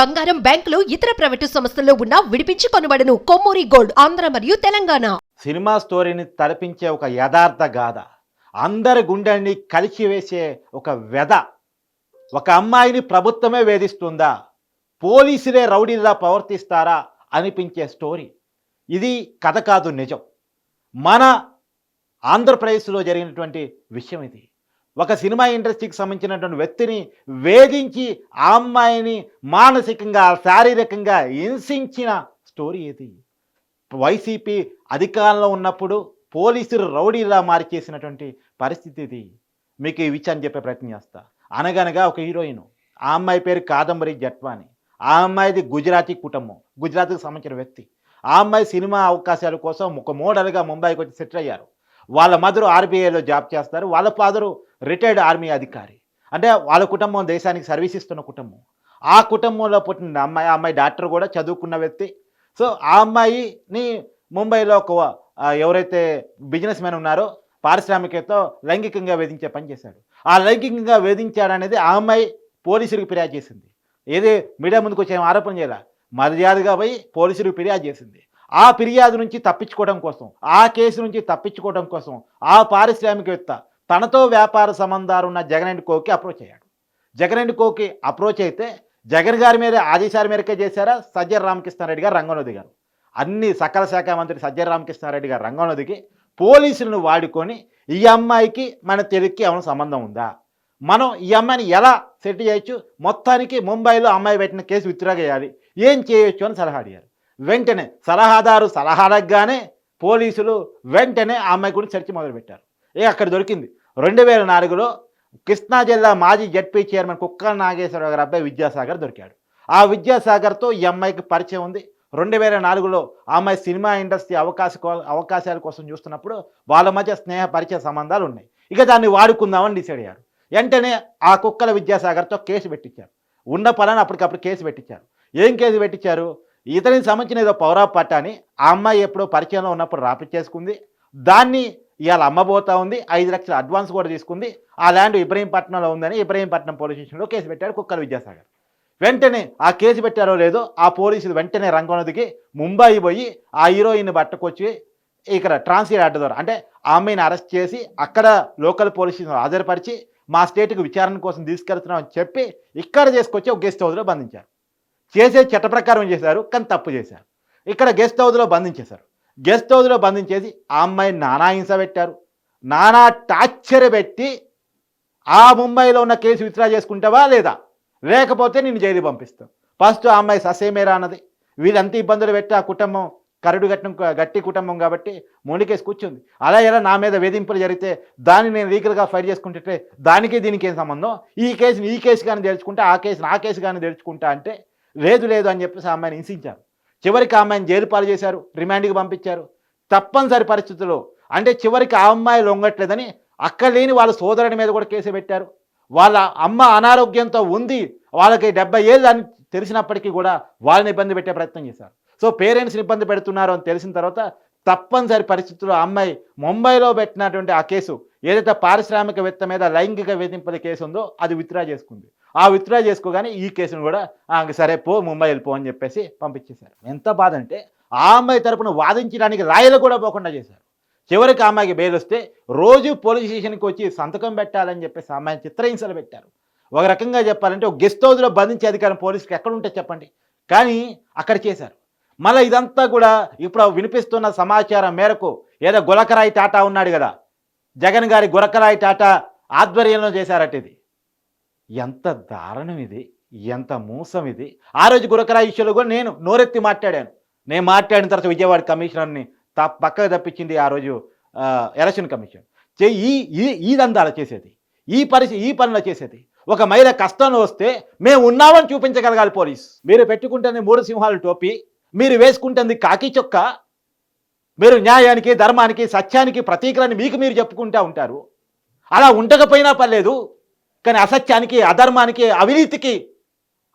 బంగారం బ్యాంకులు ఇతర ప్రైవేటు సంస్థల్లో ఉన్న విడిపించి కొనబడను. కొమ్మూరి గోల్డ్ ఆంధ్ర మరియు తెలంగాణ. సినిమా స్టోరీని తలపించే ఒక యథార్థ గాథ. అందరి గుండెల్ని కలిచివేసే ఒక వ్యధ. ఒక అమ్మాయిని ప్రభుత్వమే వేధిస్తుందా? పోలీసులే రౌడీలా ప్రవర్తిస్తారా? అనిపించే స్టోరీ. ఇది కథ కాదు నిజం. మన ఆంధ్రప్రదేశ్లో జరిగినటువంటి విషయం ఇది. ఒక సినిమా ఇండస్ట్రీకి సంబంధించినటువంటి వ్యక్తిని వేధించి ఆ అమ్మాయిని మానసికంగా శారీరకంగా హింసించిన స్టోరీ ఇది వైసీపీ అధికారంలో ఉన్నప్పుడు పోలీసులు రౌడీలా మార్చేసినటువంటి పరిస్థితి ఇది మీకు ఈ విషయాన్ని చెప్పే ప్రయత్నం చేస్తా. అనగనగా ఒక హీరోయిన్ ఆ అమ్మాయి పేరు కాదంబరి జట్వాని ఆ అమ్మాయిది గుజరాతీ కుటుంబం గుజరాత్కి సంబంధించిన వ్యక్తి. ఆ అమ్మాయి సినిమా అవకాశాల కోసం ఒక మోడల్గా ముంబైకి వచ్చి సెటిల్ అయ్యారు. వాళ్ళ మదరు ఆర్బీఐలో జాబ్ చేస్తారు వాళ్ళ ఫాదరు రిటైర్డ్ ఆర్మీ అధికారి. అంటే వాళ్ళ కుటుంబం దేశానికి సర్వీస్ ఇస్తున్న కుటుంబం. ఆ కుటుంబంలో పుట్టిన అమ్మాయి ఆ అమ్మాయి డాక్టర్ కూడా చదువుకున్న వ్యక్తి. సో ఆ అమ్మాయిని ముంబైలో ఒక ఎవరైతే బిజినెస్ మ్యాన్ ఉన్నారో పారిశ్రామికతో లైంగికంగా వేధించే పని చేశాడు. ఆ లైంగికంగా వేధించాడనేది ఆ అమ్మాయి పోలీసులకు ఫిర్యాదు చేసింది. ఏది మీడియా ముందుకు వచ్చే ఆరోపణ చేయాల? మర్యాదగా పోయి పోలీసులకు ఫిర్యాదు చేసింది. ఆ ఫిర్యాదు నుంచి తప్పించుకోవడం కోసం ఆ కేసు నుంచి తప్పించుకోవడం కోసం ఆ పారిశ్రామికవేత్త తనతో వ్యాపార సంబంధాలు ఉన్న జగన్ అండ్ కోకి అప్రోచ్ అయ్యాడు. జగన్ అండ్ కోకి అప్రోచ్ అయితే జగన్ గారి మీద ఆదేశాల మేరకే చేశారా సజ్జర్ రామకృష్ణారెడ్డి గారు రంగంలో దిగారు అన్ని సకల శాఖ మంత్రి సజ్జల రామకృష్ణారెడ్డి గారు రంగంలో దిగి పోలీసులను వాడుకొని ఈ అమ్మాయికి మన తెలుగుకి ఏమైనా సంబంధం ఉందా? మనం ఈ అమ్మాయిని ఎలా సెట్ చేయొచ్చు? మొత్తానికి ముంబైలో అమ్మాయి పెట్టిన కేసు విత్డ్రా చేయాలి. ఏం చేయొచ్చు అని సలహా అడిగారు. వెంటనే సలహాదారు సలహా పోలీసులు వెంటనే ఆ అమ్మాయి గురించి చర్చ మొదలుపెట్టారు. ఏ అక్కడ దొరికింది. రెండు వేల నాలుగులో కృష్ణా జిల్లా మాజీ జడ్పీ చైర్మన్ కుక్కల నాగేశ్వరరావు గారి అబ్బాయి విద్యాసాగర్ దొరికాడు. ఆ విద్యాసాగర్తో ఈ అమ్మాయికి పరిచయం ఉంది. రెండు వేల నాలుగులో అమ్మాయి సినిమా ఇండస్ట్రీ అవకాశ అవకాశాల కోసం చూస్తున్నప్పుడు వాళ్ళ మధ్య స్నేహ పరిచయ సంబంధాలు ఉన్నాయి. ఇక దాన్ని వాడుకుందామని డిసైడ్ అయ్యారు. వెంటనే ఆ కుక్కల విద్యాసాగర్తో కేసు పెట్టించారు. ఉన్న పలానా అప్పటికప్పుడు కేసు పెట్టించారు. ఏం కేసు పెట్టించారు? ఇతనికి సంబంధించిన ఏదో పౌరా పట్టాని ఆ అమ్మాయి ఎప్పుడో పరిచయంలో ఉన్నప్పుడు రాపిచ్చేసుకుంది. దాన్ని ఇవాళ అమ్మబోతా ఉంది ఐదు లక్షల అడ్వాన్స్ కూడా తీసుకుంది. ఆ ల్యాండ్ ఇబ్రహీంపట్నంలో ఉందని ఇబ్రహీంపట్నం పోలీస్ స్టేషన్లో కేసు పెట్టాడు కుక్కల విద్యాసాగర్. వెంటనే ఆ కేసు పెట్టారో లేదో ఆ పోలీసులు వెంటనే రంగంలో దిగి ముంబై పోయి ఆ హీరోయిన్ పట్టుకొచ్చి ఇక్కడ ట్రాన్స్ఫర్ అడ్డ ద్వారా అంటే ఆ అమ్మాయిని అరెస్ట్ చేసి అక్కడ లోకల్ పోలీస్ స్టేషన్ హాజరుపరిచి మా స్టేట్కి విచారణ కోసం తీసుకెళ్తున్నామని చెప్పి ఇక్కడ చేసుకొచ్చి ఒక గెస్ట్ హౌస్లో బంధించారు. చేసే చట్ట ప్రకారం చేశారు కానీ తప్పు చేశారు. ఇక్కడ గెస్ట్ హౌస్లో బంధించేశారు. గెస్ట్ హౌస్లో బంధించేసి ఆ అమ్మాయి నానా హింస పెట్టారు. నానా టార్చర్ పెట్టి ఆ ముంబైలో ఉన్న కేసు విత్డ్రా చేసుకుంటావా లేదా? లేకపోతే నేను జైలు పంపిస్తాం. ఫస్ట్ ఆ అమ్మాయి ససేమేరా అన్నది. వీళ్ళంత ఇబ్బందులు పెట్టి ఆ కుటుంబం కరడు గట్టం గట్టి కుటుంబం కాబట్టి మొండికేసి కూర్చుంది. అలా ఎలా నా మీద వేధింపులు జరిగితే దాన్ని నేను లీగల్గా ఫైర్ చేసుకుంటే దానికి దీనికి ఏం సంబంధం? ఈ కేసుని ఈ కేసు కానీ తెలుసుకుంటా ఆ కేసుని ఆ కేసు కానీ తెలుసుకుంటా అంటే లేదు లేదు అని చెప్పేసి ఆ అమ్మాయిని హింసించారు. చివరికి ఆ అమ్మాయిని జైలు పాలు చేశారు రిమాండ్కి పంపించారు. తప్పనిసరి పరిస్థితుల్లో అంటే చివరికి ఆ అమ్మాయి లొంగట్లేదని అక్కడ లేని వాళ్ళ సోదరుడి మీద కూడా కేసు పెట్టారు. వాళ్ళ అమ్మ అనారోగ్యంతో ఉంది వాళ్ళకి డెబ్బై ఏళ్ళు అని తెలిసినప్పటికీ కూడా వాళ్ళని ఇబ్బంది పెట్టే ప్రయత్నం చేశారు. సో పేరెంట్స్ని ఇబ్బంది పెడుతున్నారు అని తెలిసిన తర్వాత తప్పనిసరి పరిస్థితుల్లో ఆ అమ్మాయి ముంబైలో పెట్టినటువంటి ఆ కేసు ఏదైతే పారిశ్రామికవేత్త మీద లైంగిక వేధింపుల కేసు ఉందో అది విత్డ్రా చేసుకుంది. ఆ విత్డ్రా చేసుకోగానే ఈ కేసును కూడా ఇంక సరే పో ముంబై వెళ్ళిపో అని చెప్పేసి పంపించేశారు. ఎంత బాధ అంటే ఆ అమ్మాయి తరపున వాదించడానికి రాయలు కూడా పోకుండా చేశారు. చివరికి అమ్మాయికి బెయిల్ వస్తే రోజు పోలీస్ స్టేషన్కి వచ్చి సంతకం పెట్టాలని చెప్పేసి అమ్మాయిని చిత్రహింసలు పెట్టారు. ఒక రకంగా చెప్పాలంటే ఒక గెస్ట్ హౌస్లో బంధించే అధికారం పోలీసుకి ఎక్కడ ఉంటే చెప్పండి. కానీ అక్కడ చేశారు. మళ్ళీ ఇదంతా కూడా ఇప్పుడు వినిపిస్తున్న సమాచారం మేరకు ఏదో గులకరాయి టాటా ఉన్నాడు కదా జగన్ గారి గురకరాయి టాటా ఆధ్వర్యంలో చేశారట ఇది. ఎంత దారుణం ఇది ఎంత మోసం ఇది ఆ రోజు గురకరా ఇష్యూలో కూడా నేను నోరెత్తి మాట్లాడాను. నేను మాట్లాడిన తర్వాత విజయవాడ కమిషనర్ని త పక్కకు తప్పించింది ఆ రోజు ఎలక్షన్ కమిషన్. చే ఈ ఈ ఈ దందాలు చేసేది ఈ పరిస్థితి ఈ పనులు చేసేది. ఒక మహిళ కష్టంలో వస్తే మేము ఉన్నామని చూపించగలగాలి పోలీస్. మీరు పెట్టుకుంటుంది మూడు సింహాల టోపీ మీరు వేసుకుంటుంది కాకి చొక్క మీరు న్యాయానికి ధర్మానికి సత్యానికి ప్రతీకలని మీకు మీరు చెప్పుకుంటూ ఉంటారు. అలా ఉండకపోయినా పర్లేదు కానీ అసత్యానికి అధర్మానికి అవినీతికి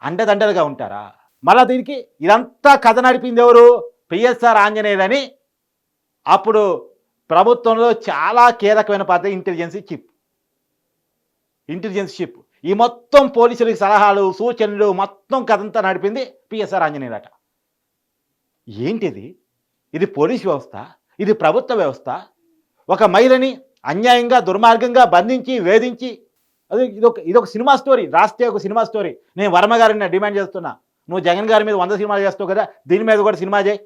అండదండలుగా ఉంటారా? మళ్ళా దీనికి ఇదంతా కథ నడిపింది ఎవరు? పిఎస్ఆర్ ఆంజనేయులని. అప్పుడు ప్రభుత్వంలో చాలా కీలకమైన పాత్ర ఇంటెలిజెన్స్ చిప్. Intelligence chip. ఈ మొత్తం పోలీసులకి సలహాలు సూచనలు మొత్తం కథంతా నడిపింది పిఎస్ఆర్ ఆంజనేయులట. ఏంటిది? ఇది పోలీస్ వ్యవస్థ? ఇది ప్రభుత్వ వ్యవస్థ? ఒక మహిళని అన్యాయంగా దుర్మార్గంగా బంధించి వేధించి అది ఇదొక ఇదొక సినిమా స్టోరీ రాస్తే ఒక సినిమా స్టోరీ. నేను వర్మ గారిని నేను డిమాండ్ చేస్తున్నా. నువ్వు జగన్ గారి మీద వంద సినిమాలు చేస్తావు కదా దీని మీద కూడా సినిమా చేయి.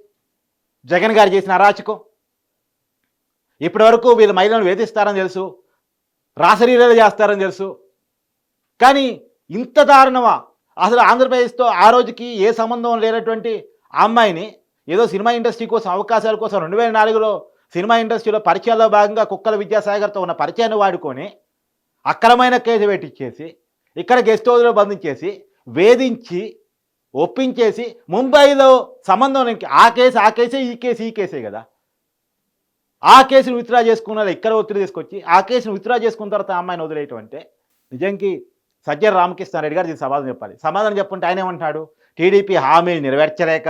జగన్ గారు చేసిన అరాచకం. ఇప్పటి వరకు వీళ్ళు మహిళలను వేధిస్తారని తెలుసు రాసరీలలు చేస్తారని తెలుసు. కానీ ఇంత దారుణమా? అసలు ఆంధ్రప్రదేశ్తో ఆ రోజుకి ఏ సంబంధం లేనటువంటి ఆ అమ్మాయిని ఏదో సినిమా ఇండస్ట్రీ కోసం అవకాశాల కోసం రెండు వేల నాలుగులో సినిమా ఇండస్ట్రీలో పరిచయాల్లో భాగంగా కుక్కల విద్యాసాగర్తో ఉన్న పరిచయాన్ని వాడుకొని అక్రమైన కేసు పెట్టించేసి ఇక్కడ గెస్ట్ హౌస్లో బంధించేసి వేధించి ఒప్పించేసి ముంబైలో సంబంధం ఆ కేసు ఆ కేసే ఈ కేసు ఈ కేసే కదా. ఆ కేసును విత్డ్రా చేసుకున్న ఇక్కడ ఒత్తిడి తీసుకొచ్చి ఆ కేసును విత్డ్రా చేసుకున్న తర్వాత అమ్మాయిని వదిలేయటం అంటే నిజానికి సజ్జల రామకృష్ణారెడ్డి గారు దీనికి సమాధానం చెప్పాలి. సమాధానం చెప్పుంటే ఆయన ఏమంటున్నాడు? టీడీపీ హామీలు నెరవేర్చలేక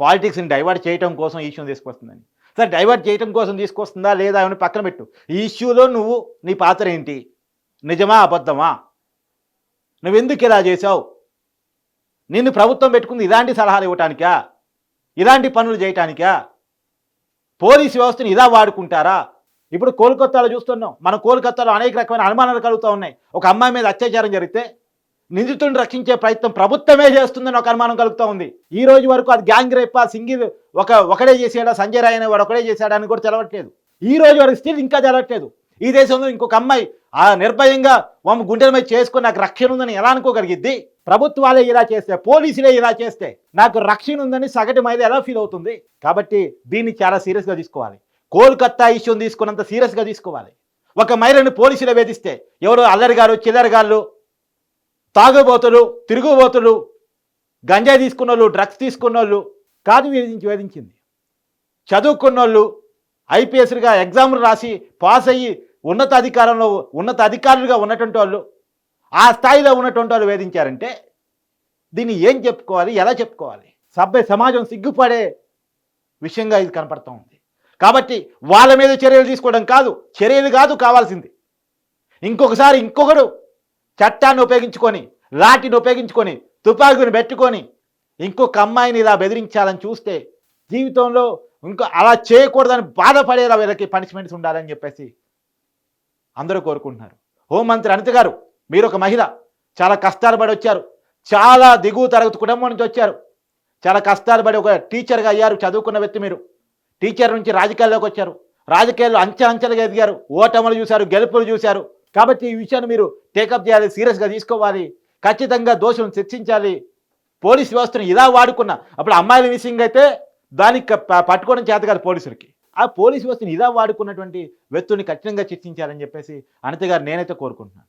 పాలిటిక్స్ని డైవర్ట్ చేయటం కోసం ఈ ఇష్యూని తీసుకొస్తుందని. సరే డైవర్ట్ చేయటం కోసం తీసుకొస్తుందా లేదా అని పక్కన పెట్టు. ఈ ఇష్యూలో నువ్వు నీ పాత్ర ఏంటి? నిజమా అబద్ధమా? నువ్వెందుకు ఇలా చేసావు నిన్ను ప్రభుత్వం పెట్టుకుంది ఇలాంటి సలహాలు ఇవ్వటానికా? ఇలాంటి పనులు చేయటానికా? పోలీసు వ్యవస్థను ఇలా వాడుకుంటారా? ఇప్పుడు కోల్కత్తాలో చూస్తున్నాం. మన కోల్కత్తాలో అనేక రకమైన అనుమానాలు కలుగుతూ ఉన్నాయి. ఒక అమ్మాయి మీద అత్యాచారం జరిగితే నిందితుడిని రక్షించే ప్రయత్నం ప్రభుత్వమే చేస్తుందని ఒక అనుమానం కలుగుతూ ఉంది. ఈ రోజు వరకు అది గ్యాంగ్ రేపా సింగిల్ ఒక ఒకడే చేసాడా సంజయ్ రాయ్ అనే వాడు ఒకడే చేశాడా అని కూడా తెలవట్లేదు. ఈ రోజు వరకు స్టిల్ ఇంకా తెలవట్లేదు. ఈ దేశంలో ఇంకొక అమ్మాయి ఆ నిర్భయంగా వాము గుండెల మీద చేసుకుని నాకు రక్షణ ఉందని ఎలా అనుకోగలిగిద్ది? ప్రభుత్వాలే ఇలా చేస్తే పోలీసులే ఇలా చేస్తే నాకు రక్షణ ఉందని సగటు మీద ఎలా ఫీల్ అవుతుంది? కాబట్టి దీన్ని చాలా సీరియస్గా తీసుకోవాలి. కోల్కత్తా ఇష్యూని తీసుకున్నంత సీరియస్గా తీసుకోవాలి. ఒక మహిళను పోలీసులు వేధిస్తే ఎవరు అల్లరిగారు చిల్లరగాళ్ళు తాగుబోతులు తిరుగుబోతులు గంజాయి తీసుకున్న వాళ్ళు డ్రగ్స్ తీసుకున్న వాళ్ళు కాదు వేధించి వేధించింది. చదువుకున్న వాళ్ళు ఐపీఎస్లుగా ఎగ్జామ్లు రాసి పాస్ అయ్యి ఉన్నత అధికారంలో ఉన్నత అధికారులుగా ఉన్నటువంటి వాళ్ళు ఆ స్థాయిలో ఉన్నటువంటి వాళ్ళు వేధించారంటే దీన్ని ఏం చెప్పుకోవాలి ఎలా చెప్పుకోవాలి? సభ్య సమాజం సిగ్గుపడే విషయంగా ఇది కనపడుతూ ఉంది. కాబట్టి వాళ్ళ మీద చర్యలు తీసుకోవడం కాదు చర్యలు కాదు కావాల్సింది. ఇంకొకసారి ఇంకొకడు చట్టాన్ని ఉపయోగించుకొని లాఠీని ఉపయోగించుకొని తుపాకుని పెట్టుకొని ఇంకొక అమ్మాయిని ఇలా బెదిరించాలని చూస్తే జీవితంలో ఇంకో అలా చేయకూడదని బాధపడేలా వీళ్ళకి పనిష్మెంట్స్ ఉండాలని చెప్పేసి అందరూ కోరుకుంటున్నారు. హోంమంత్రి అనిత గారు మీరు ఒక మహిళ చాలా కష్టాలు పడి వచ్చారు. చాలా దిగువ తరగతి కుటుంబం నుంచి వచ్చారు. చాలా కష్టాలు పడి ఒక టీచర్గా అయ్యారు చదువుకున్న వ్యక్తి మీరు. టీచర్ నుంచి రాజకీయాల్లోకి వచ్చారు. రాజకీయాల్లో అంచె అంచెలుగా ఎదిగారు. ఓటములు చూశారు గెలుపులు చూశారు. కాబట్టి ఈ విషయాన్ని మీరు టేకప్ చేయాలి సీరియస్గా తీసుకోవాలి. ఖచ్చితంగా దోషులను శిక్షించాలి. పోలీస్ వ్యవస్థను ఇలా వాడుకున్న అప్పుడు అమ్మాయిల మిస్సింగ్ అయితే దానికి పట్టుకోవడం చేత కాదు పోలీసులకి. ఆ పోలీస్ వ్యవస్థను ఇలా వాడుకున్నటువంటి వ్యక్తుల్ని కఠినంగా చర్చించాలని చెప్పేసి అనిత గారు నేనైతే కోరుకుంటున్నాను.